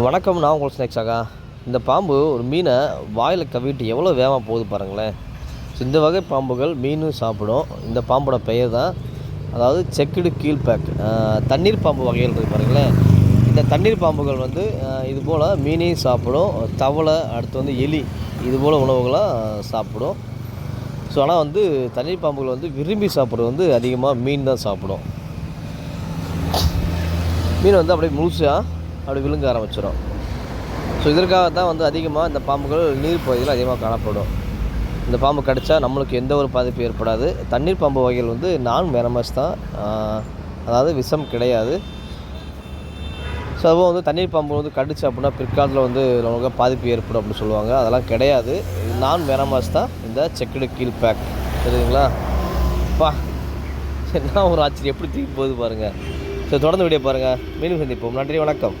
வணக்கம் நான் உங்கள் ஸ்நேக்ஸாகா இந்த பாம்பு ஒரு மீனை வாயில் கவிட்டு எவ்வளோ வேகமாக போகுது பாருங்களேன். ஸோ இந்த வகை பாம்புகள் மீனும் சாப்பிடும். இந்த பாம்போட பெயர் தான் அதாவது செக்குடு கீழ்பேக் தண்ணீர் பாம்பு வகைகள் இருக்குது பாருங்களேன். இந்த தண்ணீர் பாம்புகள் வந்து இது போல் மீனையும் சாப்பிடும். தவளை அடுத்து வந்து எலி இது போல் உணவுகளாக சாப்பிடும். ஸோ ஆனால் வந்து தண்ணீர் பாம்புகள் வந்து விரும்பி சாப்பிட்றது வந்து அதிகமாக மீன் தான் சாப்பிடும். மீன் வந்து அப்படியே முழுசாக அப்படி விழுங்க ஆரம்பிச்சிடும் ஸோ இதற்காக தான் வந்து அதிகமாக இந்த பாம்புகள் நீர் பகுதியில் அதிகமாக காணப்படும். இந்த பாம்பு கடித்தா நம்மளுக்கு எந்த ஒரு பாதிப்பும் ஏற்படாது. தண்ணீர் பாம்பு வகைகள் வந்து நான் வேனமஸ் தான். அதாவது விஷம் கிடையாது. ஸோ அதுவும் வந்து தண்ணீர் பாம்பு வந்து கடிச்சு அப்படின்னா பிற்காலத்தில் வந்து நமக்கு பாதிப்பு ஏற்படும் அப்படின்னு சொல்லுவாங்க. அதெல்லாம் கிடையாது. நான் வேனமாஸ் தான். இந்த செக்குடு கீழ் பேக் சரிங்களா? பா என்ன ஒரு ஆச்சரியம். எப்படி தூக்கி போகுது பாருங்கள் ஸோ தொடர்ந்து வீடியோ பாருங்கள் மீண்டும் சந்திப்போம். நன்றி வணக்கம்.